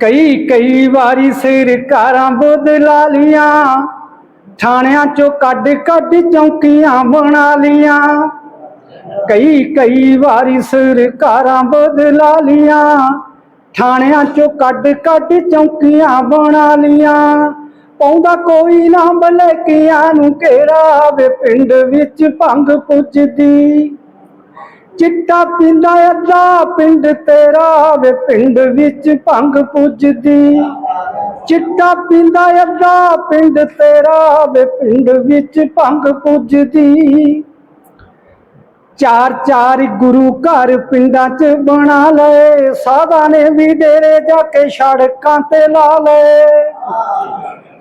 ਕਈ ਕਈ ਵਾਰੀ ਸਰਕਾਰਾਂ ਬਦਲਾ ਲੀਆਂ, ਥਾਣਿਆਂ ਚੋਂ ਕੱਢ ਕੱਢ ਚੌਕੀਆਂ ਬਣਾ ਲੀਆਂ। ਕਈ ਕਈ ਵਾਰੀ ਸਰਕਾਰਾਂ ਬਦਲਾ ਲੀਆਂ, ਥਾਣਿਆਂ ਚੋਂ ਕੱਢ ਕੱਢ ਚੌਕੀਆਂ ਬਣਾ ਲੀਆਂ। ਪਾਉਂਦਾ ਕੋਈ ਨਾ ਬਲਕਿਆਂ ਨੂੰ ਘੇਰਾ ਵੇ ਪਿੰਡ ਵਿੱਚ ਭੰਗ ਪੁੱਜਦੀ। ਚਿੱਟਾ ਪੀਂਦਾ ਅੱਧਾ ਪਿੰਡ ਤੇਰਾ ਵੇ ਪਿੰਡ ਵਿੱਚ ਭੰਗ ਪੁੱਜਦੀ। ਚਿੱਟਾ ਪੀਂਦਾ ਅੱਧਾ ਪਿੰਡ ਤੇਰਾ ਵੇ ਪਿੰਡ ਵਿੱਚ ਭੰਗ ਪੁੱਜਦੀ। ਚਾਰ ਚਾਰ ਗੁਰੂ ਘਰ ਪਿੰਡਾਂ 'ਚ ਬਣਾ ਲਏ, ਸਾਧਾ ਨੇ ਵੀ ਡੇਰੇ ਜਾ ਕੇ ਸੜਕਾਂ ਤੇ ਲਾ ਲਏ।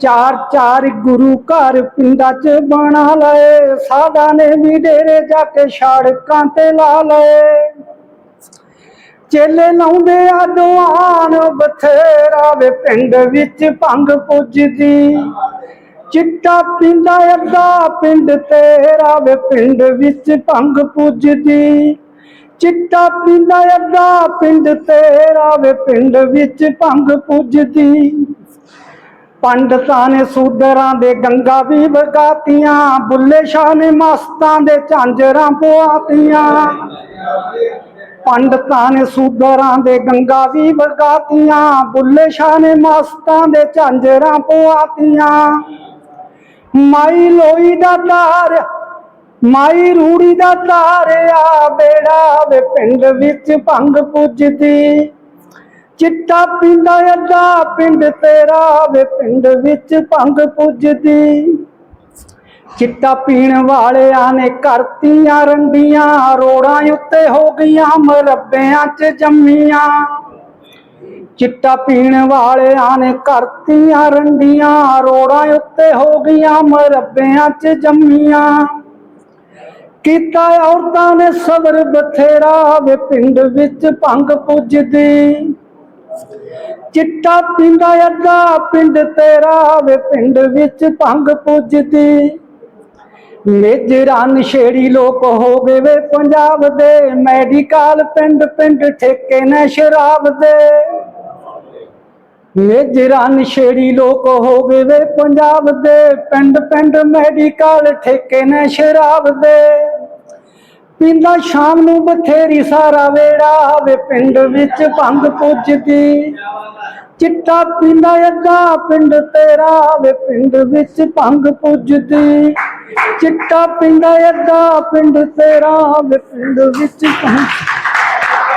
ਚਾਰ ਚਾਰ ਗੁਰੂ ਘਰ ਪਿੰਡਾਂ 'ਚ ਬਣਾ ਲਏ। ਸਾਦਾ ਨੇ ਵੀ ਡੇਰੇ ਜਾ ਕੇ ਸੜਕਾਂ ਤੇ ਲਾ ਲਏ। ਚੇਲੇ ਲਾਉਂਦੇ ਆ ਦੁਆਨ ਬਥੇਰਾ ਵੇ ਪਿੰਡ ਵਿੱਚ ਭੰਗ ਪੁੱਜਦੀ। ਚਿੱਟਾ ਪੀਂਦਾ ਅੱਧਾ ਪਿੰਡ ਤੇਰਾ ਵੇ ਪਿੰਡ ਵਿੱਚ ਭੰਗ ਪੁੱਜਦੀ। ਚਿੱਟਾ ਪੀਂਦਾ ਅੱਧਾ ਪਿੰਡ ਤੇਰਾ ਵੇ ਪਿੰਡ ਵਿੱਚ ਭੰਗ ਪੁੱਜਦੀ। ਪੰਡਤਾਂ ਨੇ ਸੂਦਰਾਂ ਦੇ ਗੰਗਾ ਵੀ ਵਗਾਤੀਆਂ, ਬੁੱਲੇ ਸ਼ਾਹ ਨੇ ਮਸਤਾਂ ਦੇ ਝਾਂਜਰਾਂ ਪਵਾਤੀਆਂ ਪੰਡਤਾਂ ਨੇ ਸੂਦਰਾਂ ਦੇ ਗੰਗਾ ਵੀ ਵਗਾਤੀਆਂ, ਬੁੱਲੇ ਸ਼ਾਹ ਨੇ ਮਸਤਾਂ ਦੇ ਝਾਂਜਰਾਂ ਪਵਾਤੀਆਂ ਮਾਈ ਲੋਈ ਦਾ ਤਾਰ ਮਾਈ ਰੂੜੀ ਦਾ ਤਾਰਿਆ ਬੇੜਾ ਵੇ ਪਿੰਡ ਵਿੱਚ ਭੰਗ ਪੁੱਜਦੀ। ਚਿੱਟਾ ਪੀਂਦਾ ਅੱਧਾ ਪਿੰਡ ਤੇਰਾ ਵੇ ਪਿੰਡ ਵਿੱਚ ਭੰਗ ਪੁੱਜਦੀ। ਚਿੱਟਾ ਪੀਣ ਵਾਲਿਆਂ ਨੇ ਕਰਤੀਆਂ ਰੰਡੀਆਂ ਰੋੜਾਂ ਉੱਤੇ ਹੋ ਗਈਆਂ ਮਰੱਬਿਆਂ 'ਚ ਜੰਮੀਆਂ। ਚਿੱਟਾ ਪੀਣ ਵਾਲਿਆਂ ਨੇ ਕਰਤੀਆਂ ਰੰਡੀਆਂ ਰੋੜਾਂ ਉੱਤੇ ਹੋ ਗਈਆਂ ਮਰੱਬਿਆਂ 'ਚ ਜੰਮੀਆਂ। ਕੀਤਾ ਔਰਤਾਂ ਨੇ ਸਬਰ ਬਥੇਰਾ ਵੇ ਪਿੰਡ ਵਿੱਚ ਭੰਗ ਪੁੱਜਦੀ। ਚਿੱਟਾ ਪੀਂਦਾ ਅੱਧਾ ਪਿੰਡ ਤੇਰਾ ਵੇ ਪਿੰਡ ਵਿੱਚ ਭੰਗ ਪੁੱਜਦੀ। ਮੇਜਰਾ ਨਸ਼ੇੜੀ ਲੋਕ ਹੋ ਗਏ ਵੇ ਪੰਜਾਬ ਦੇ। ਮੈਡੀਕਲ ਪਿੰਡ ਪਿੰਡ ਠੇਕੇ ਨੇ ਸ਼ਰਾਬ ਦੇ। ਮੇਜਰਾ ਨਸ਼ੇੜੀ ਲੋਕ ਹੋ ਗਏ ਵੇ ਪੰਜਾਬ ਦੇ। ਪਿੰਡ ਪਿੰਡ ਮੈਡੀਕਲ ਠੇਕੇ ਨੇ ਸ਼ਰਾਬ ਦੇ। ਪੀਂਦਾ ਸ਼ਾਮ ਨੂੰ ਬਥੇਰੀ ਸਾਰਾ ਵੇੜਾ ਵੇ ਪਿੰਡ ਵਿੱਚ ਭੰਗ ਪੁੱਜਦੀ। ਚਿੱਟਾ ਪੀਂਦਾ ਅੱਧਾ ਪਿੰਡ ਤੇਰਾ ਵੇ ਪਿੰਡ ਵਿੱਚ ਭੰਗ ਪੁੱਜਦੀ। ਚਿੱਟਾ ਪੀਂਦਾ ਅੱਧਾ ਪਿੰਡ ਤੇਰਾ ਵੇ ਪਿੰਡ ਵਿੱਚ ਭੰਗ